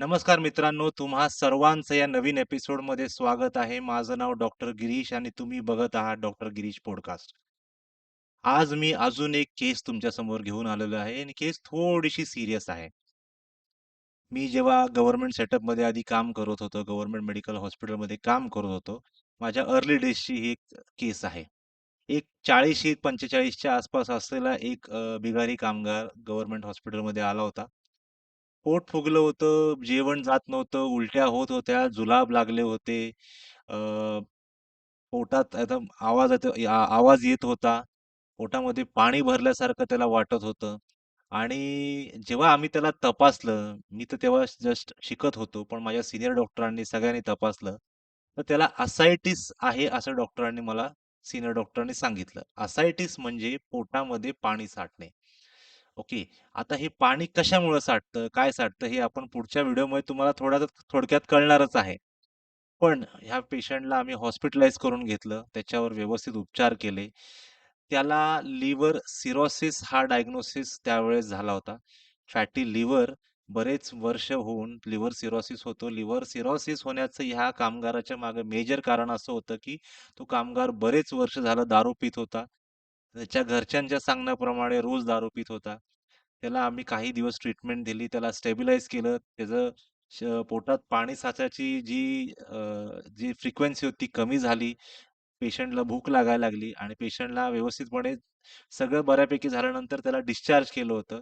नमस्कार मित्रांनो, तुम्हा सर्वांचं या नवीन एपिसोडमध्ये स्वागत आहे. माझं नाव डॉक्टर गिरीश आणि तुम्ही बघत आहात डॉक्टर गिरीश पॉडकास्ट. आज मी अजून एक केस तुमच्यासमोर घेऊन आलेलो आहे आणि केस थोडीशी सिरियस आहे. मी जेव्हा गव्हर्नमेंट सेटअपमध्ये आधी काम करत होतो, गव्हर्नमेंट मेडिकल हॉस्पिटलमध्ये काम करत होतो. माझ्या अर्ली डेजची ही एक केस आहे. एक 40-45च्या आसपास असलेला एक बिगारी कामगार गव्हर्नमेंट हॉस्पिटलमध्ये आला होता. पोट फुगलं होतं, जेवण जात नव्हतं, उलट्या होत होत्या, जुलाब लागले होते. अ, पोटात एकदम आवाज येतो आ आवाज येत होता. पोटामध्ये पाणी भरल्यासारखं त्याला वाटत होतं आणि जेव्हा आम्ही त्याला तपासलं, मी तर तेव्हा जस्ट शिकत होतो, पण माझ्या सीनियर डॉक्टरांनी सगळ्यांनी तपासलं, तर त्याला असायटिस आहे असं डॉक्टरांनी मला सीनियर डॉक्टरांनी सांगितलं. असायटिस म्हणजे पोटामध्ये पाणी साठणे. ओके. आता हे पाणी कशामुळं साठतं, काय साठतं हे आपण पुढच्या व्हिडिओमध्ये तुम्हाला थोडा थोडक्यात कळणारच आहे. पण ह्या पेशंटला आम्ही हॉस्पिटलाइज करून घेतलं. त्याच्यावर व्यवस्थित उपचार केले. त्याला लिव्हर सिरोसिस हा डायग्नोसिस त्यावेळेस झाला होता. फॅटी लिव्हर बरेच वर्ष होऊन लिव्हर सिरोसिस होतो. लिव्हर सिरोसिस होण्याचं ह्या कामगाराच्या मागे मेजर कारण असं होतं, की तो कामगार बरेच वर्ष झालं दारू पित होता. त्याच्या घरच्यांच्या सांगण्याप्रमाणे रोज दारू पीत होता. त्याला आम्ही काही दिवस ट्रीटमेंट दिली. त्याला स्टेबिलाईज केलं. त्याचं श पोटात पाणी साचायची जी अ, जी फ्रिक्वेन्सी होती कमी झाली. पेशंटला भूक लागायला लागली आणि पेशंटला व्यवस्थितपणे सगळं बऱ्यापैकी झाल्यानंतर त्याला डिस्चार्ज केलं होतं.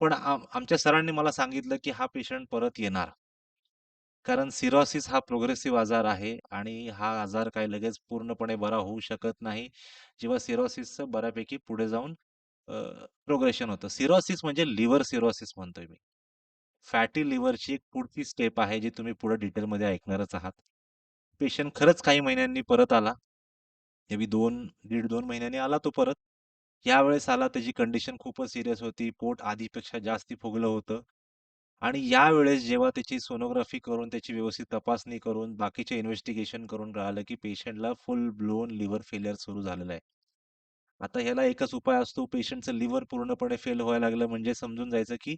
पण आम आमच्या सरांनी मला सांगितलं, की हा पेशंट परत येणार. कारण सिरोसिस हा प्रोग्रेसिव्ह आजार आहे आणि हा आजार काही लगेच पूर्णपणे बरा होऊ शकत नाही. जेव्हा सिरोसिसचं बऱ्यापैकी पुढे जाऊन प्रोग्रेशन होतं. सिरोसिस म्हणजे लिव्हर सिरोसिस म्हणतोय मी. फॅटी लिव्हरची एक पुढची स्टेप आहे, जी तुम्ही पुढे डिटेलमध्ये ऐकणारच आहात. पेशंट खरंच काही महिन्यांनी परत आला. मे बी 2 दीड-2 महिन्यांनी आला तो परत. यावेळेस आला त्याची कंडिशन खूपच सिरियस होती. पोट आधीपेक्षा जास्ती फुगलं होतं आणि यावेळेस जेव्हा त्याची सोनोग्राफी करून, त्याची व्यवस्थित तपासणी करून, बाकीचे इन्व्हेस्टिगेशन करून कळालं, की पेशंटला फुल ब्लोन लिव्हर फेलियर सुरू झालेलं आहे. आता ह्याला एकच उपाय असतो, पेशंटचं लिव्हर पूर्णपणे फेल व्हायला लागलं म्हणजे समजून जायचं, की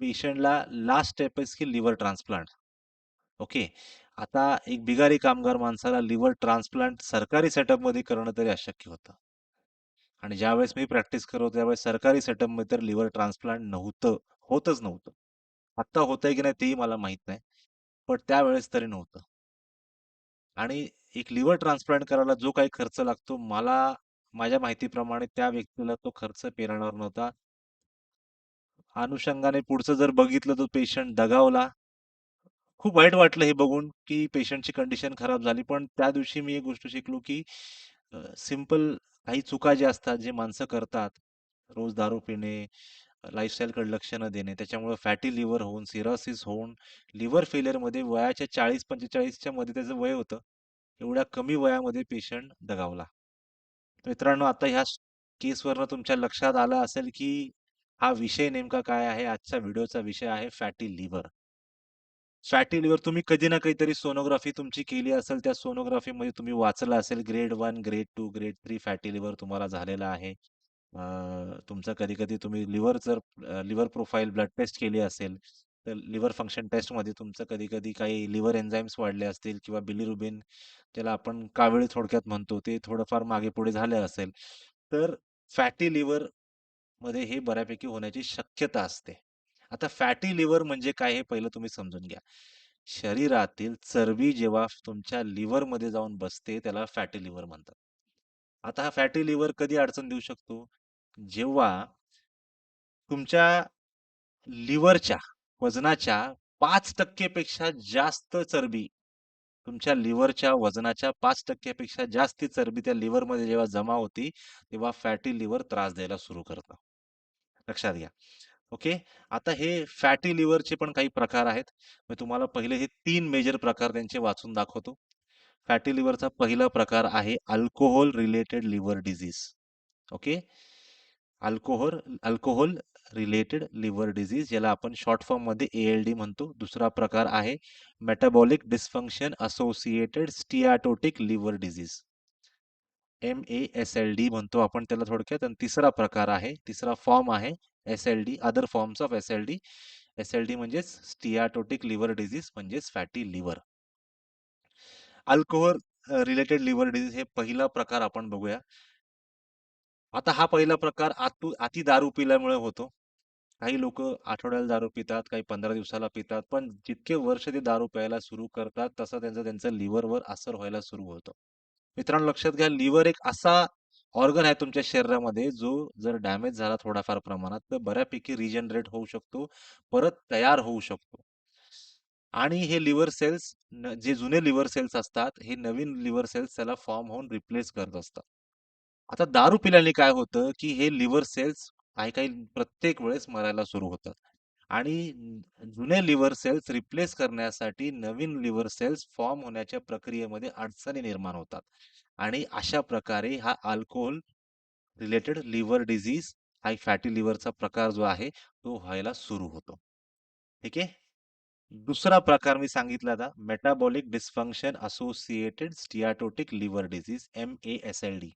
पेशंटला लास्ट स्टेप इज की लिव्हर ट्रान्सप्लांट. ओके. आता एक बिगारी कामगार माणसाला लिव्हर ट्रान्सप्लांट सरकारी सेटअपमध्ये करणं तरी अशक्य होतं. आणि ज्यावेळेस मी प्रॅक्टिस करत होतो, त्यावेळेस सरकारी सेटअपमध्ये तर लिव्हर ट्रान्सप्लांट नव्हतं. होतच नव्हतं. आत्ता होतंय की नाही तेही मला माहीत नाही. पण त्यावेळेस तरी नव्हतं. आणि एक लिव्हर ट्रान्सप्लांट करायला जो काही खर्च लागतो, मला माझ्या माहितीप्रमाणे त्या व्यक्तीला तो खर्च पेलणार नव्हता. अनुषंगाने पुढचं जर बघितलं तर पेशंट दगावला. खूप वाईट वाटलं हे बघून, की पेशंटची कंडिशन खराब झाली. पण त्या दिवशी मी एक गोष्ट शिकलो, की सिंपल काही चुका ज्या असतात, जे माणसं करतात, रोज दारू पिणे, लाईफस्टाईलकडे लक्ष न देणे, त्याच्यामुळे फॅटी लिव्हर होऊन, सिरोसिस होऊन, लिव्हर फेलियरमध्ये वयाच्या 40-45च्या मध्ये त्याचं वय होतं. एवढ्या कमी वयामध्ये पेशंट दगावला. मित्रांनो, आता ह्या केसवरनं तुमच्या लक्षात आलं असेल, की हा विषय नेमका काय आहे? आजच्या व्हिडिओचा विषय आहे फॅटी लिव्हर. फॅटी लिव्हर तुम्ही कधी ना काहीतरी सोनोग्राफी तुमची केली असेल, त्या सोनोग्राफीमध्ये तुम्ही वाचलं असेल grade one grade two grade three fatty liver तुम्हाला झालेला आहे. अ, तुमचं कधी-कधी तुम्ही लिव्हर जर लिव्हर प्रोफाइल ब्लड टेस्ट केली असेल, तर लिव्हर फंक्शन टेस्टमध्ये तुमचं कधी-कधी काही लिव्हर एन्झाईम्स वाढले असतील किंवा बिलिरुबिन ज्याला आपण कावीळ थोडक्यात म्हणतो, ते थोडंफार मागे-पुढे झालं असेल. तर फॅटी लिव्हरमध्ये हे बऱ्यापैकी होण्याची शक्यता असते. आता फॅटी लिव्हर म्हणजे काय हे पहिलं तुम्ही समजून घ्या. शरीरातील चरबी जेव्हा तुमच्या लिव्हरमध्ये जाऊन बसते, त्याला फॅटी लिव्हर म्हणतात. आता हा फॅटी लिव्हर कधी अडचण देऊ शकतो? जेव्हा तुमच्या लिव्हरच्या वजनाच्या 5% पेक्षा जास्त चरबी तुमच्या लिव्हरच्या वजनाच्या 5% पेक्षा जास्ती चरबी त्या लिव्हरमध्ये जेव्हा जमा होती, तेव्हा फॅटी लिव्हर त्रास द्यायला सुरू करतं. लक्षात घ्या. ओके. आता हे फॅटी लिव्हरचे पण काही प्रकार आहेत. मी तुम्हाला पहिले हे 3 मेजर प्रकार त्यांचे वाचून दाखवतो. फॅटी लिव्हरचा पहिला प्रकार आहे alcohol related liver disease okay. Alcohol alcohol related liver disease ज्याला आपण शॉर्ट फॉर्ममध्ये ए एल डी म्हणतो. दुसरा प्रकार आहे metabolic dysfunction associated steatotic liver disease MASLD म्हणतो आपण त्याला थोडक्यात आणि तिसरा प्रकार आहे, तिसरा फॉर्म आहे SLD, other forms of SLD. SLD म्हणजेच स्टियाटोटिक लिव्हर डिझीज म्हणजेच fatty liver. Alcohol related liver disease हे पहिला प्रकार आपण बघूया. आता हा पहिला प्रकार आतू अति दारू पिल्यामुळे होतो. काही लोक आठवड्याला दारू पितात, काही 15 दिवसाला पितात. पण जितके वर्ष ते दारू प्यायला सुरू करतात, तसं त्यांचं लिव्हरवर असर व्हायला सुरू होतो मित्रांनो लक्षात घ्या, लिव्हर एक असा ऑर्गन आहे तुमच्या शरीरामध्ये, जो जर डॅमेज झाला थोडाफार प्रमाणात, तर बऱ्यापैकी रिजनरेट होऊ शकतो, परत तयार होऊ शकतो. आणि हे लिव्हर सेल्स जे जुने लिव्हर सेल्स असतात, हे नवीन लिव्हर सेल्स त्याला फॉर्म होऊन रिप्लेस करत असतात. आता दारू पिल्याने काय होतं, की हे लिव्हर सेल्स काही-काही प्रत्येक वेळेस मरायला सुरू होतात. आणि जुने लिव्हर सेल्स रिप्लेस करण्यासाठी नवीन लिव्हर सेल्स फॉर्म होण्याच्या प्रक्रियेमध्ये अडचणी निर्माण होतात. आणि अशा प्रकारे हा अल्कोहोल रिलेटेड लिव्हर डिसीज हा फॅटी लिव्हरचा प्रकार जो आहे, तो व्हायला सुरू होतो. ठीक आहे? दुसरा प्रकार मी सांगितला आता metabolic dysfunction associated steatotic liver disease MASLD.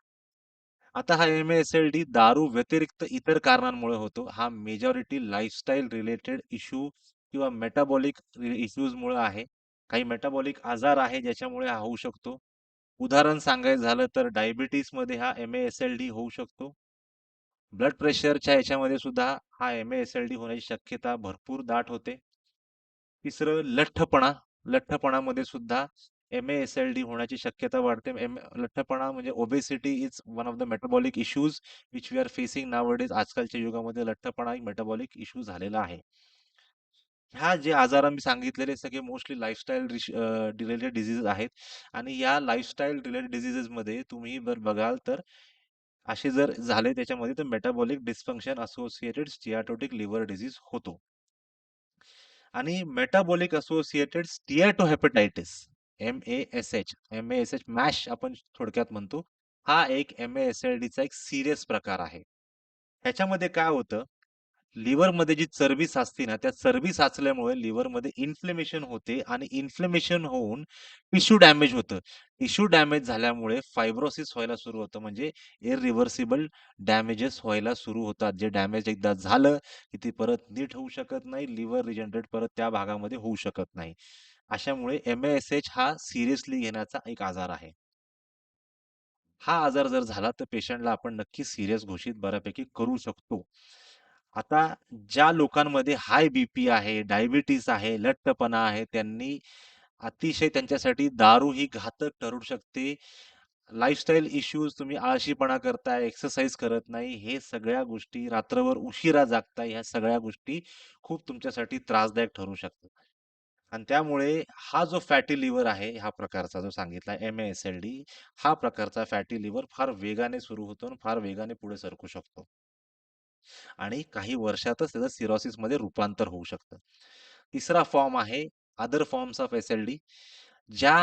आता हा एम-ए-एस-एल-डी दारू व्यतिरिक्त इतर कारणांमुळे होतो. हा मेजॉरिटी लाईफस्टाईल रिलेटेड इश्यू किंवा मेटाबॉलिक इश्यूजमुळे आहे. काही मेटाबॉलिक आजार आहे ज्याच्यामुळे हा होऊ शकतो. उदाहरण सांगायचं झालं तर डायबिटीसमध्ये हा एम-ए-एस-एल-डी होऊ शकतो. ब्लड प्रेशरच्या ह्याच्यामध्ये सुद्धा हा एम एस एल डी होण्याची शक्यता भरपूर दाट होते. तिसरं लठ्ठपणा. लठ्ठपणामध्ये सुद्धा एम-ए-एस-एल-डी होण्याची शक्यता वाढते. एम लठ्ठपणा म्हणजे obesity is one of the metabolic issues which we are facing nowadays. आजकालच्या युगामध्ये लठ्ठपणा एक मेटाबॉलिक इश्यू झालेला आहे. ह्या जे आजार आम्ही सांगितलेले सगळे मोस्टली लाईफस्टाईल रिलेटेड डिसीज आहेत आणि या लाईफस्टाईल रिलेटेड डिझीजेसमध्ये तुम्ही जर बघाल तर असे जर झाले त्याच्यामध्ये तर metabolic dysfunction associated steatotic liver disease होतो. आणि metabolic associated steatohepatitis M A S H, M A S H MASH आपण थोडक्यात म्हणतो. हा एक एम-ए-एस-एल-डीचा एक सिरियस प्रकार आहे. ह्याच्यामध्ये काय होतं, लिव्हरमध्ये जी चरबी साचते ना, त्या चरबी साचल्यामुळे लिव्हरमध्ये इन्फ्लेमेशन होते आणि इन्फ्लेमेशन होऊन टिश्यू डॅमेज होतं. टिश्यू डॅमेज झाल्यामुळे फायब्रोसिस व्हायला सुरू होतं. म्हणजे इरिव्हर्सिबल डॅमेजेस व्हायला सुरू होतात. जे डॅमेज एकदा झालं, की ते परत नीट होऊ शकत नाही. लिव्हर रिजनरेट परत त्या भागामध्ये होऊ शकत नाही. अशामुळे एम एस एच हा सिरियसली घेण्याचा एक आजार आहे. हा आजार जर झाला तर पेशंटला आपण नक्की सिरियस घोषित बऱ्यापैकी करू शकतो. आता ज्या लोकांमध्ये हाय बीपी आहे, डायबिटीज आहे, लठ्ठपणा आहे, त्यांनी अतिशय त्यांच्यासाठी दारू ही घातक ठरू शकते. लाईफस्टाईल इश्यूज तुम्ही आळशीपणा करताय, एक्सरसाइज करत नाही, हे सगळ्या गोष्टी रात्रभर उशिरा जागताय, ह्या सगळ्या गोष्टी खूप तुमच्यासाठी त्रासदायक ठरू शकतात. आणि त्यामुळे हा जो फॅटी लिव्हर आहे, ह्या प्रकारचा जो सांगितला एम-ए-एस-एल-डी, हा प्रकारचा फॅटी लिव्हर फार वेगाने सुरू होतो आणि फार वेगाने पुढे सरकू शकतो. आणि काही वर्षातच त्याचं सिरोसिसमध्ये रूपांतर होऊ शकतं. तिसरा फॉर्म आहे अदर फॉर्म्स ऑफ एस-एल-डी. ज्या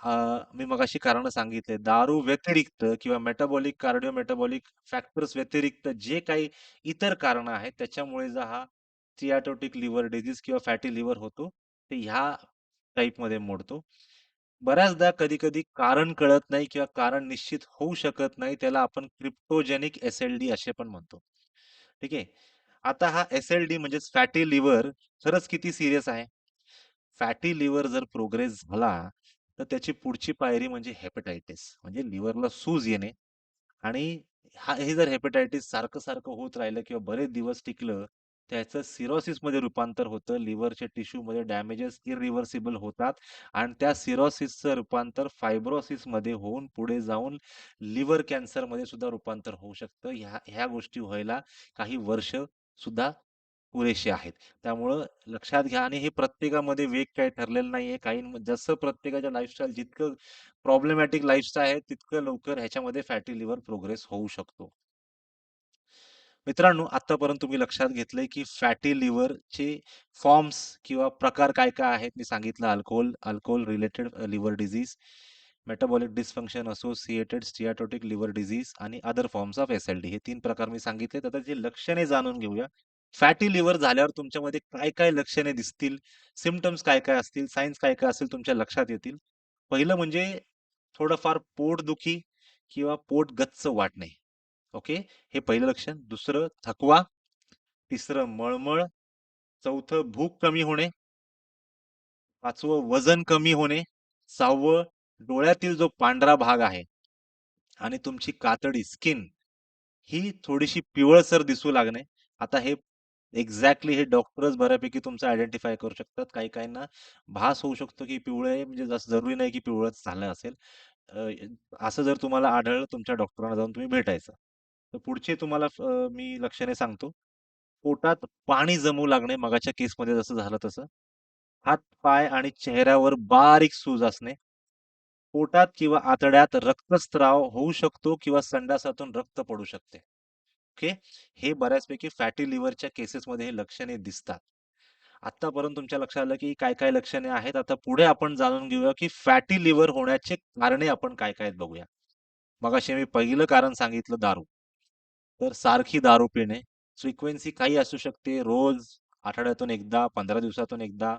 अ, मी मगाशी कारणं सांगितले, दारू व्यतिरिक्त किंवा मेटाबॉलिक, कार्डिओ मेटाबॉलिक फॅक्टर्स व्यतिरिक्त जे काही इतर कारणं आहेत, त्याच्यामुळे जा हा स्टियाटोटिक लिव्हर डिसीज किंवा फॅटी लिव्हर होतो, ते ह्या टाइपमध्ये मोडतो. बऱ्याचदा कधी-कधी कारण कळत नाही किंवा कारण निश्चित होऊ शकत नाही. त्याला आपण क्रिप्टोजेनिक एस-एल-डी असे पण म्हणतो. ठीक आहे. आता हा एस-एल-डी म्हणजेच फॅटी लिव्हर खरंच किती सिरियस आहे? फॅटी लिव्हर जर प्रोग्रेस झाला, तर त्याची पुढची पायरी म्हणजे हेपेटायटिस म्हणजे लिव्हरला सूज येणे आणि हा हे जर हेपेटायटिस सारखं-सारखं होत राहिलं किंवा बरेच दिवस टिकलं, त्याचं सिरोसिसमध्ये रूपांतर होतं. लिव्हरच्या टिश्यूमध्ये डॅमेजेस इरिव्हर्सिबल होतात आणि त्या सिरोसिसचं रूपांतर फायब्रोसिसमध्ये होऊन पुढे जाऊन लिव्हर कॅन्सरमध्ये सुद्धा रूपांतर होऊ शकतं. ह्या ह्या गोष्टी व्हायला काही वर्ष सुद्धा पुरेशी आहेत. त्यामुळं लक्षात घ्या आणि हे प्रत्येकामध्ये वेग काही ठरलेलं नाहीये. काही जसं प्रत्येकाच्या लाईफस्टाईल जितकं प्रॉब्लेमॅटिक लाईफस्टाईल आहे, तितकं लवकर ह्याच्यामध्ये फॅटी लिव्हर प्रोग्रेस होऊ शकतो. मित्रांनो, आत्तापर्यंत तुम्ही लक्षात घेतलंय, की फॅटी लिव्हरचे फॉर्म्स किंवा प्रकार काय-काय आहेत? मी सांगितलं alcohol, alcohol related liver disease metabolic dysfunction associated steatotic liver disease आणि other forms of S L D हे तीन प्रकार मी सांगितले तर जे लक्षणे जाणून घेऊया. फॅटी लिव्हर झाल्यावर तुमच्यामध्ये काय-काय लक्षणे दिसतील? सिमटम्स काय-काय असतील? सायन्स काय-काय असतील तुमच्या लक्षात येतील? पहिलं म्हणजे थोडंफार पोटदुखी किंवा पोट गच्च वाटणे. ओके. हे पहिलं लक्षण. दुसरं थकवा. तिसरं मळमळ, चौथं भूक कमी होणे, पाचवं वजन कमी होणे, सहावं डोळ्यातील जो पांढरा भाग आहे आणि तुमची कातडी स्किन ही थोडीशी पिवळसर दिसू लागणे. आता हे एक्झॅक्टली हे डॉक्टरच बऱ्यापैकी तुमचं आयडेंटिफाय करू शकतात. काही काहींना भास होऊ शकतो, की पिवळे म्हणजे जास्त जरुरी नाही, की पिवळंच झालं असेल. असं जर तुम्हाला आढळलं तुमच्या डॉक्टरांना जाऊन तुम्ही भेटायचं. तर पुढचे तुम्हाला अ, मी लक्षणे सांगतो. पोटात पाणी जमू लागणे मगाच्या केसमध्ये जसं झालं तसं. हात, पाय आणि चेहऱ्यावर बारीक सूज असणे. पोटात किंवा आतड्यात रक्तस्राव होऊ शकतो किंवा संडासातून रक्त पडू शकते. ओके. हे बऱ्याचपैकी फॅटी लिव्हरच्या केसेसमध्ये हे लक्षणे दिसतात. आत्तापर्यंत तुमच्या लक्षात आलं, की काय-काय लक्षणे आहेत. आता पुढे आपण जाणून घेऊया, की फॅटी लिव्हर होण्याचे कारणे आपण काय-काय आहेत बघूया. मगाशी मी पहिलं कारण सांगितलं दारू. तर सारखी दारू पिणे, फ्रिक्वेन्सी काही असू शकते, रोज, आठवड्यातून एकदा, 15 दिवसातून एकदा.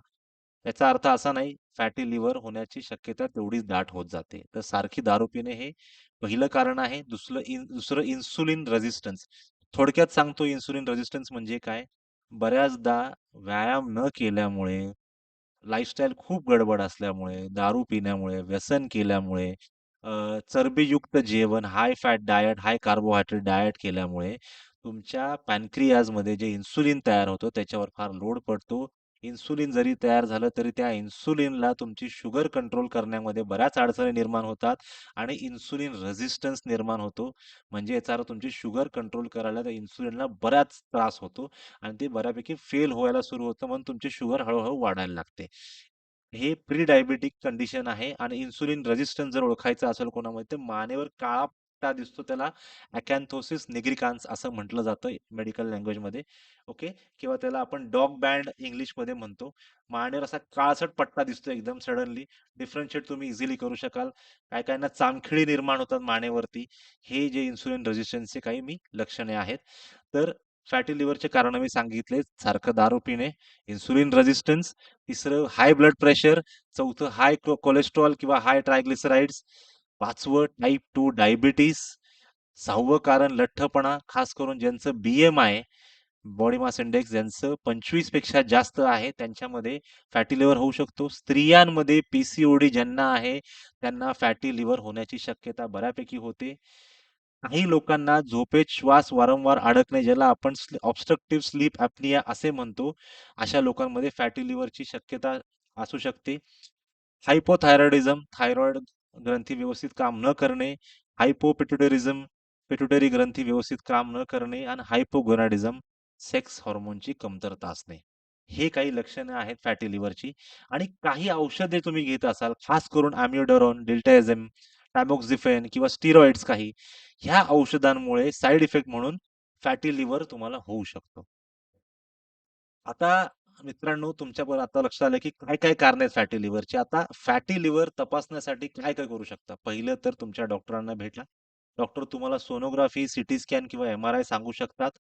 याचा अर्थ असा नाही, फॅटी लिव्हर होण्याची शक्यता तेवढीच दाट होत जाते. तर सारखी दारू पिणे हे पहिलं कारण आहे. दुसरं इन दुसरं इन्सुलिन रेझिस्टन्स. थोडक्यात सांगतो इन्सुलिन रेझिस्टन्स म्हणजे काय? बऱ्याचदा व्यायाम न केल्यामुळे, लाईफस्टाईल खूप गडबड असल्यामुळे, दारू पिण्यामुळे, व्यसन केल्यामुळे, अ, चरबीयुक्त जेवण, high fat diet, high carbohydrate diet केल्यामुळे तुमच्या पॅनक्रियाजमध्ये जे इन्सुलिन तयार होतं त्याच्यावर फार लोड पडतो. इन्सुलिन जरी तयार झालं तरी त्या इन्सुलिनला तुमची शुगर कंट्रोल करण्यामध्ये बऱ्याच अडचणी निर्माण होतात आणि इन्सुलिन रेझिस्टन्स निर्माण होतो. म्हणजे याचा अर्थ तुमची शुगर कंट्रोल करायला त्या इन्सुलिनला बराच त्रास होतो आणि ते बऱ्यापैकी फेल व्हायला सुरू होतं म्हणून तुमची शुगर हळू वाढायला लागते. हे प्री डायबेटिक कंडिशन आहे आणि इन्सुलिन रेझिस्टन्स जर ओळखायचं असेल कोणामध्ये तर मानेवर काळा पट्टा दिसतो त्याला अकॅन्थोसिस निग्रिकान्स असं म्हटलं जातं मेडिकल लँग्वेजमध्ये. ओके. किंवा त्याला आपण डॉग बँड इंग्लिशमध्ये म्हणतो. मानेवर असा काळसट पट्टा दिसतो एकदम सडनली. डिफरन्शिएट तुम्ही इझिली करू शकाल. काय काय ना चामखिळी निर्माण होतात मानेवरती. हे जे इन्सुलिन रेझिस्टन्सचे काही मी लक्षणे आहेत. तर फॅटी लिव्हरचे कारण मी सांगितले. सारखं दारू पिणे, इन्सुलिन रेझिस्टन्स, तिसरं हाय ब्लड प्रेशर, चौथं हाय कोलेस्ट्रॉल किंवा हाय ट्रायग्लिसराइड्स, पाचवं टाइप 2 डायबिटीज, सहावं कारण लठ्ठपणा, खास करून ज्यांचं बी-एम-आय बॉडी मास इंडेक्स ज्यांचं 25 पेक्षा जास्त आहे त्यांच्यामध्ये फॅटी लिव्हर होऊ शकतो. स्त्रियांमध्ये पी-सी-ओ-डी ज्यांना आहे त्यांना फॅटी लिव्हर होण्याची शक्यता बऱ्यापैकी होते. काही लोकांना झोपेत श्वास वारंवार अडकणे ज्याला आपण ऑब्स्ट्रक्टिव्ह स्लीप ॲपनिया असे म्हणतो. अशा लोकांमध्ये फॅटी लिव्हरची शक्यता असू शकते. हायपोथायरॉइडिझम, थायरॉइड ग्रंथी व्यवस्थित काम न करणे, हायपोपिट्युटरिझम, पिट्युटरी ग्रंथी व्यवस्थित काम न करणे आणि हायपोगोनाडिझम, सेक्स हॉर्मोनची कमतरता असणे. हे काही लक्षणे आहेत फॅटी लिव्हरची आणि काही औषधे तुम्ही घेत असाल, खास करून एम्योडरोन, डिल्टाझेम, टॅमोक्झिफेन किंवा स्टिरॉइड्स काही, ह्या औषधांमुळे साइड इफेक्ट म्हणून फॅटी लिव्हर तुम्हाला होऊ शकतो. आता मित्रांनो, तुमच्यावर आता लक्षात आलं, की काय-काय कारण आहेत फॅटी लिव्हरची. आता फॅटी लिव्हर तपासण्यासाठी काय-काय करू शकता? पहिलं तर तुमच्या डॉक्टरांना भेटा. डॉक्टर तुम्हाला सोनोग्राफी, सिटी स्कॅन किंवा एम-आर-आय सांगू शकतात.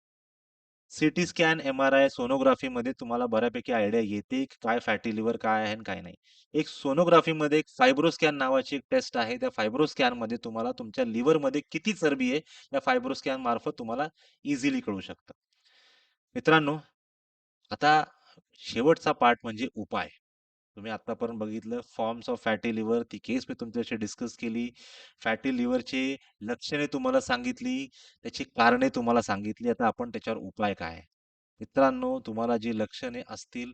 सीटी स्कॅन, एम-आर-आय, सोनोग्राफीमध्ये तुम्हाला बऱ्यापैकी आयडिया येते, की काय फॅटी लिव्हर काय आहे आणि काय नाही. एक सोनोग्राफीमध्ये एक फायब्रोस्कॅन नावाची एक टेस्ट आहे. त्या फायब्रोस्कॅनमध्ये तुम्हाला तुमच्या लिव्हरमध्ये किती चरबी आहे, या फायब्रोस्कॅन मार्फत तुम्हाला इझिली कळू शकतं. मित्रांनो, आता शेवटचा पार्ट म्हणजे उपाय. तुम्ही आतापर्यंत बघितलं फॉर्म्स ऑफ फॅटी लिव्हर ती केस मी तुमच्याशी डिस्कस केली. फॅटी लिव्हरचे लक्षणे तुम्हाला सांगितली, त्याची कारणे तुम्हाला सांगितली. आता आपण त्याच्यावर उपाय काय? मित्रांनो, तुम्हाला जी लक्षणे असतील,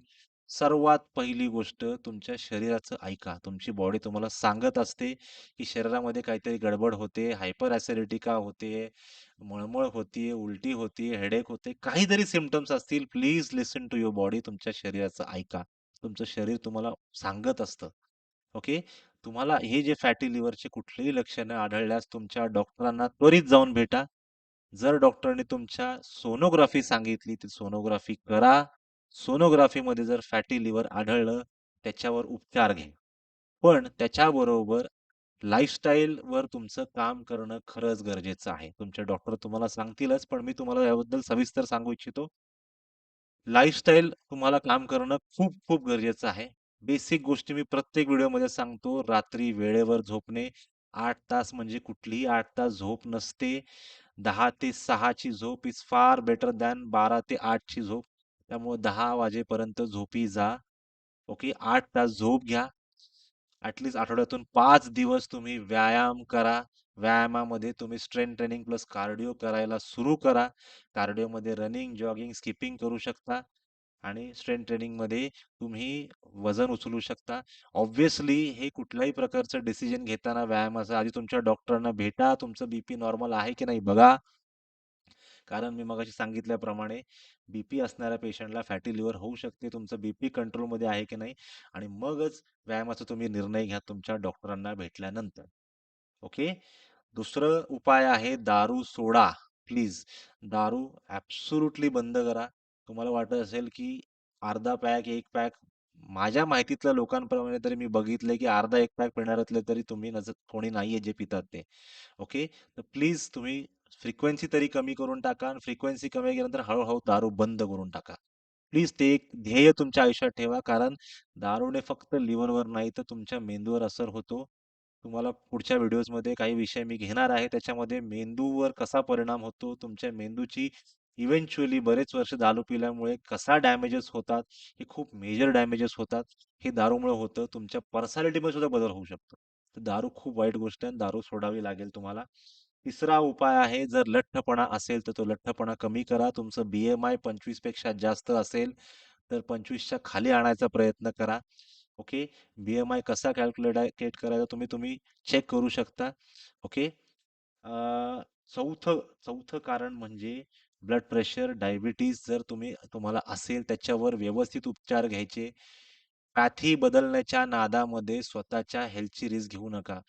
सर्वात पहिली गोष्ट तुमच्या शरीराचं ऐका. तुमची बॉडी तुम्हाला सांगत असते, की शरीरामध्ये काहीतरी गडबड होते, हायपर ॲसिडिटी का होते, मळमळ होतीये, उलटी होतीये, हेडेक होते, काहीतरी सिमटम्स असतील, please listen to your body. तुमच्या शरीराचं ऐका. तुमचं शरीर तुम्हाला सांगत असतं. ओके. तुम्हाला हे जे फॅटी लिव्हरचे कुठलेही लक्षणं आढळल्यास तुमच्या डॉक्टरांना त्वरित जाऊन भेटा. जर डॉक्टरने तुमच्या सोनोग्राफी सांगितली, ती सोनोग्राफी करा. सोनोग्राफीमध्ये जर फॅटी लिव्हर आढळलं, त्याच्यावर उपचार घ्या. पण त्याच्याबरोबर लाईफस्टाईलवर तुमचं काम करणं खरंच गरजेचं आहे. तुमचे डॉक्टर तुम्हाला सांगतीलच, पण मी तुम्हाला याबद्दल सविस्तर सांगू इच्छितो. लाईफस्टाईल तुम्हाला काम करणं खूप खूप गरजेचं आहे. बेसिक गोष्टी मी प्रत्येक व्हिडिओमध्ये सांगतो. रात्री वेळेवर झोपणे. 8 तास म्हणजे कुठलीही 8 तास झोप नसते. दहा ते सहाची झोप इज फार बेटर दॅन बारा ते आठची झोप त्यामुळे दहा वाजेपर्यंत झोपी जा ओके आठ तास झोप घ्या ऍटलीस्ट आठवड्यातून पाच दिवस तुम्ही व्यायाम करा व्यायामामध्ये तुम्ही स्ट्रेंथ ट्रेनिंग प्लस कार्डिओ करायला सुरू करा. कार्डिओमध्ये रनिंग जॉगिंग स्किपिंग करू शकता. आणि स्ट्रेंथ ट्रेनिंगमध्ये तुम्ही वजन उचलू शकता. ऑब्व्हियसली हे कुठल्याही प्रकारचं डिसिजन घेताना व्यायामाचं आधी तुमच्या डॉक्टरांना भेटा. तुमचं बीपी नॉर्मल आहे की नाही बघा. कारण मी मगाशी सांगितल्याप्रमाणे बीपी असणाऱ्या पेशंटला फॅटी लिव्हर होऊ शकते. तुमचं बीपी कंट्रोलमध्ये आहे की नाही? आणि मगच व्यायामाचा तुम्ही निर्णय घ्या तुमच्या डॉक्टरांना भेटल्यानंतर. ओके? दुसरं उपाय आहे दारू सोडा प्लीज. दारू ऍब्सोल्युटली बंद करा. तुम्हाला वाटत असेल की अर्धा पॅक एक पॅक माझ्या माहितीतल्या लोकांप्रमाणे तरी मी बघितले की अर्धा एक पॅक पिणाऱ्यातले तरी तुम्ही नजर कोणी नाहीये जे पितात ते. ओके? तर प्लीज तुम्ही फ्रिक्वेन्सी तरी कमी करून टाका आणि फ्रिक्वेन्सी कमी केल्यानंतर हळूहळू दारू बंद करून टाका. प्लीज ते एक ध्येय तुमच्या आयुष्यात ठेवा कारण दारूने फक्त लिव्हरवर नाही तर तुमच्या मेंदूवर असर होतो. तुम्हाला पुढच्या व्हिडिओजमध्ये काही विषय मी घेणार आहे. त्याच्यामध्ये मेंदूवर कसा परिणाम होतो तुमच्या मेंदूची इव्हेंच्युअली बरेच वर्ष दारू पिल्यामुळे कसा डॅमेजेस होतात हे खूप मेजर डॅमेजेस होतात. हे दारूमुळे होतं तुमच्या पर्सनॅलिटीमध्ये सुद्धा बदल होऊ शकतो. तर दारू खूप वाईट गोष्ट आहे दारू सोडावी लागेल तुम्हाला. तिसरा उपाय आहे जर लठ्ठपणा असेल तर तो लठ्ठपणा कमी करा. तुमचं बीएमआय पंचवीसपेक्षा जास्त असेल तर पंचवीसच्या खाली आणायचा प्रयत्न करा. ओके? बीएमआय कसा कॅल्क्युलेट करायचा तुम्ही तुम्ही चेक करू शकता. ओके? चौथं चौथं कारण म्हणजे ब्लड प्रेशर डायबिटीज जर तुम्ही तुम्हाला असेल त्याच्यावर व्यवस्थित उपचार घ्यायचे. पॅथी बदलण्याच्या नादामध्ये स्वतःच्या हेल्थची रिस्क घेऊ नका.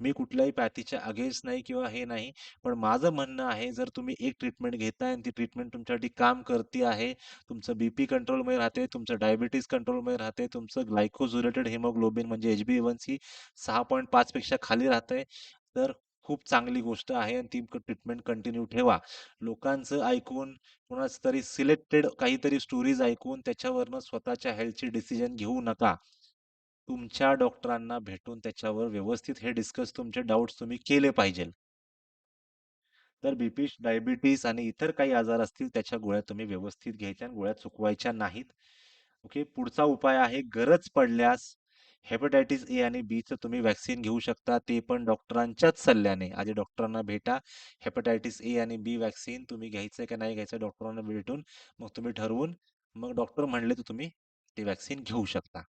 मी कुठल्याही पॅथीच्या अगेन्स्ट नाही किंवा हे नाही पण माझं म्हणणं आहे जर तुम्ही एक ट्रीटमेंट घेताय आणि ती ट्रीटमेंट तुमच्यासाठी काम करते आहे तुमचं बीपी कंट्रोलमध्ये राहते तुमचं डायबिटीज कंट्रोलमध्ये राहते तुमचं ग्लायकोज रिलेटेड हेमोग्लोबिन म्हणजे एच बी वन सी सहा पॉईंट पाचपेक्षा खाली राहते तर खूप चांगली गोष्ट आहे आणि ती ट्रीटमेंट कंटिन्यू ठेवा. लोकांचं ऐकून कोणाच तरी सिलेक्टेड काहीतरी स्टोरीज ऐकून त्याच्यावरनं स्वतःच्या हेल्थची डिसिजन घेऊ नका. तुमच्या डॉक्टरांना भेटून त्याच्यावर व्यवस्थित हे डिस्कस तुमचे डाऊट्स तुम्ही केले पाहिजे. तर बीपी डायबिटीस आणि इतर काही आजार असतील त्याच्या गोळ्या तुम्ही व्यवस्थित घ्यायच्या आणि गोळ्या चुकवायच्या नाहीत. ओके पुढचा उपाय आहे गरज पडल्यास हेपेटायटिस ए आणि बीचं तुम्ही वॅक्सिन घेऊ शकता ते पण डॉक्टरांच्याच सल्ल्याने. आधी डॉक्टरांना भेटा हेपेटायटिस ए आणि बी वॅक्सिन तुम्ही घ्यायचं का नाही घ्यायचं डॉक्टरांना भेटून मग तुम्ही ठरवून मग डॉक्टर म्हणले तर तुम्ही ते वॅक्सिन घेऊ शकता.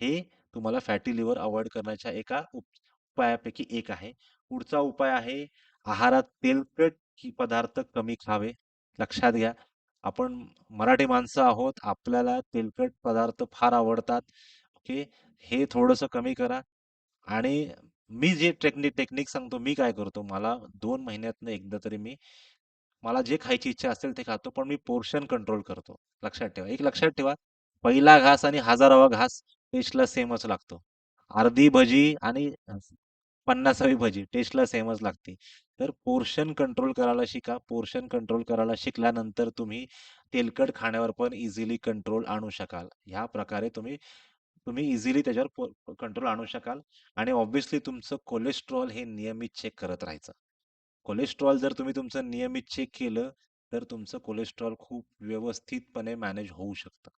हे तुम्हाला फॅटी लिव्हर अवॉइड करण्याच्या एका उपायापैकी एक आहे. पुढचा उपाय आहे आहारात तेलकट पदार्थ कमी खावे. लक्षात घ्या आपण मराठी माणसं आहोत आपल्याला तेलकट पदार्थ फार आवडतात. ओके? हे थोडंसं कमी करा. आणि मी जे टेक्निक टेक्निक सांगतो मी काय करतो मला दोन महिन्यातनं एकदा तरी मी मला जे खायची इच्छा असेल ते खातो पण मी पोर्शन कंट्रोल करतो. लक्षात ठेवा. एक लक्षात ठेवा पहिला घास आणि हजारावा घास टेस्टला सेमच लागतो. अर्धी भजी आणि पन्नासावी भजी टेस्टला सेमच लागते. तर पोर्शन कंट्रोल करायला शिका. पोर्शन कंट्रोल करायला शिकल्यानंतर तुम्ही तेलकट खाण्यावर पण इझिली कंट्रोल आणू शकाल. ह्या प्रकारे तुम्ही तुम्ही इझिली त्याच्यावर कंट्रोल आणू शकाल. आणि ऑब्व्हियसली तुमचं कोलेस्ट्रॉल हे नियमित चेक करत राहायचं. कोलेस्ट्रॉल जर तुम्ही तुमचं नियमित चेक केलं तर तुमचं कोलेस्ट्रॉल खूप व्यवस्थितपणे मॅनेज होऊ शकतं.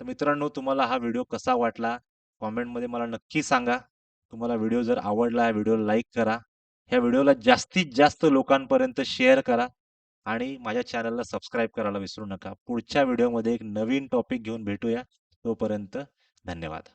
तर मित्रांनो तुम्हाला हा व्हिडिओ कसा वाटला? कॉमेंटमध्ये मला नक्की सांगा. तुम्हाला व्हिडिओ जर आवडला हा व्हिडिओ लाईक करा. ह्या व्हिडिओला जास्तीत जास्त लोकांपर्यंत शेअर करा. आणि माझ्या चॅनलला सबस्क्राईब करायला विसरू नका. पुढच्या व्हिडिओमध्ये एक नवीन टॉपिक घेऊन भेटूया. तोपर्यंत धन्यवाद.